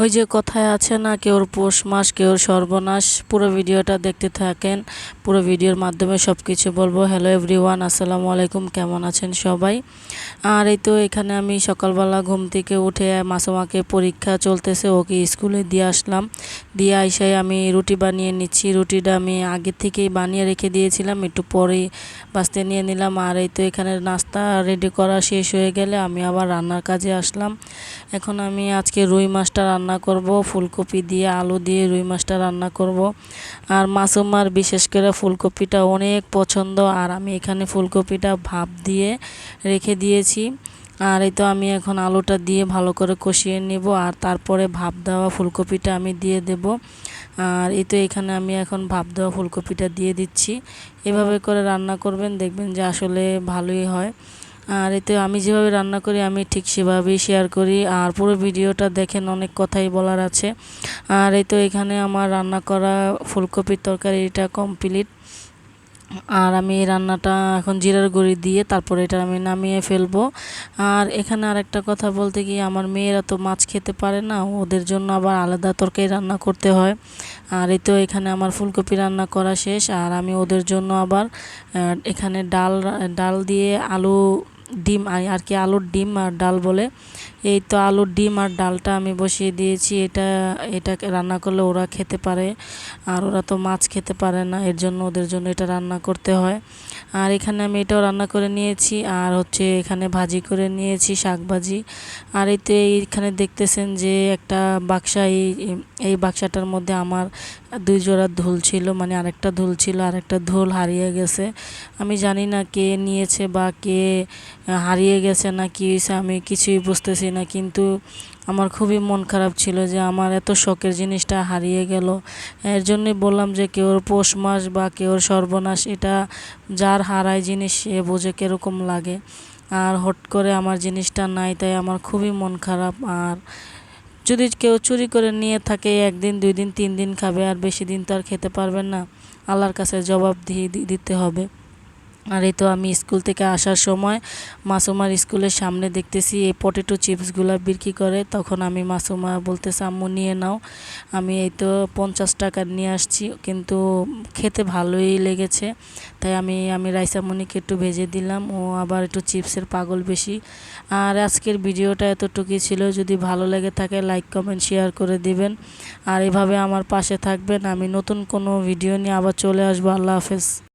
ওই যে কথায় আছে না, কেউর পৌষ মাস, কেউর সর্বনাশ, পুরো ভিডিওটা দেখতে থাকেন। পুরো ভিডিওর মাধ্যমে সব কিছু বলব। হ্যালো এভরিওয়ান আসসালামু আলাইকুম, কেমন আছেন সবাই? আর এই তো এখানে আমি সকালবেলা ঘুম থেকে উঠে মাসুমাকে পরীক্ষা চলতেছে, ওকে স্কুলে দিয়ে আসলাম। দিয়ে আইসাই আমি রুটি বানিয়ে নিচ্ছি। রুটিটা আমি আগে থেকেই বানিয়ে রেখে দিয়েছিলাম। একটু পরেই বাঁচতে নিয়ে নিলাম। আর এই তো এখানে নাস্তা রেডি করা শেষ হয়ে গেলে আমি আবার রান্নার কাজে আসলাম। এখন আমি আজকে রুই মাছটা রান্না করব। ফুলকপি দিয়ে আলু দিয়ে রুই মাছটা রান্না করব। আর মাসুমার বিশেষ করে ফুলকপিটা অনেক পছন্দ। আর আমি এখানে ফুলকপিটা ভাপ দিয়ে রেখে দিয়েছি। আর এই তো আমি এখন আলুটা দিয়ে ভালো করে কষিয়ে নেব, আর তারপরে ভাপ দেওয়া ফুলকপিটা আমি দিয়ে দেব। আর এই তো এখানে আমি এখন ভাপ দেওয়া ফুলকপিটা দিয়ে দিচ্ছি। এভাবে করে রান্না করবেন, দেখবেন যে আসলে ভালোই হয়। আর এতে আমি যেভাবে রান্না করি, আমি ঠিক সেভাবেই শেয়ার করি। আর পুরো ভিডিওটা দেখেন, অনেক কথাই বলার আছে। আর এই তো এখানে আমার রান্না করা ফুলকপির তরকারি এটা কমপ্লিট আর আমি এই রান্নাটা এখন জিরার গুঁড়ি দিয়ে তারপরে এটা আমি নামিয়ে ফেলব। আর এখানে আরেকটা কথা বলতে গিয়ে আমার মেয়েরা তো মাছ খেতে পারে না, ওদের জন্য আবার আলাদা তরকারি রান্না করতে হয়। আর এই তো এখানে আমার ফুলকপি রান্না করা শেষ, আর আমি ওদের জন্য আবার এখানে ডাল ডাল দিয়ে আলু ডিম আর কি আলুর ডিম আর ডাল বলে। এই তো আলুর ডিম আর ডালটা আমি বসিয়ে দিয়েছি। এটা এটাকে রান্না করলে ওরা খেতে পারে, আর ওরা তো মাছ খেতে পারে না, এর জন্য ওদের জন্য এটা রান্না করতে হয়। আর এখানে আমি এটাও রান্না করে নিয়েছি, আর হচ্ছে এখানে ভাজি করে নিয়েছি শাক ভাজি আর এতে এইখানে দেখতেছেন যে একটা বাক্সা, এই এই বাক্সাটার মধ্যে আমার দুই জোড়া ধুল ছিল মানে আরেকটা ধুল ছিল, আরেকটা ধুল হারিয়ে গেছে। আমি জানি না কে নিয়েছে বা কে হারিয়ে গেছে না কি হয়েছে আমি কিছুই বুঝতেছি না। কিন্তু আমার খুবই মন খারাপ ছিল যে আমার এত শখের জিনিসটা হারিয়ে গেল। এর জন্যই বললাম যে কেউর পৌষ মাস বা কেউর সর্বনাশ, এটা যার হারায় জিনিস সে বোঝে কীরকম লাগে। আর হট করে আমার জিনিসটা নাই, তাই আমার খুবই মন খারাপ। আর যদি কেউ চুরি করে নিয়ে থাকে, একদিন, দুই দিন, তিন দিন খাবে, আর বেশি দিন তো আর খেতে পারবেন না। আল্লাহর কাছে জবাব দিয়ে দিতে হবে। আর এই তো আমি স্কুল থেকে আসার সময় মাসুমার স্কুলের সামনে দেখতেছি এই পটেটো চিপসগুলো বিক্রি করে। তখন আমি মাসুমা বলতেছে, আম্মু, নিয়ে নাও। আমি এই তো পঞ্চাশ টাকার নিয়ে আসছি, কিন্তু খেতে ভালোই লেগেছে। তাই আমি আমি রাইসামণিকে একটু ভেজে দিলাম। ও আবার একটু চিপসের পাগল বেশি। আর আজকের ভিডিওটা এতটুকুই ছিল। যদি ভালো লেগে থাকে, লাইক, কমেন্ট, শেয়ার করে দিবেন। আর এভাবে আমার পাশে থাকবেন। আমি নতুন কোনো ভিডিও নিয়ে আবার চলে আসব। আল্লাহ হাফেজ।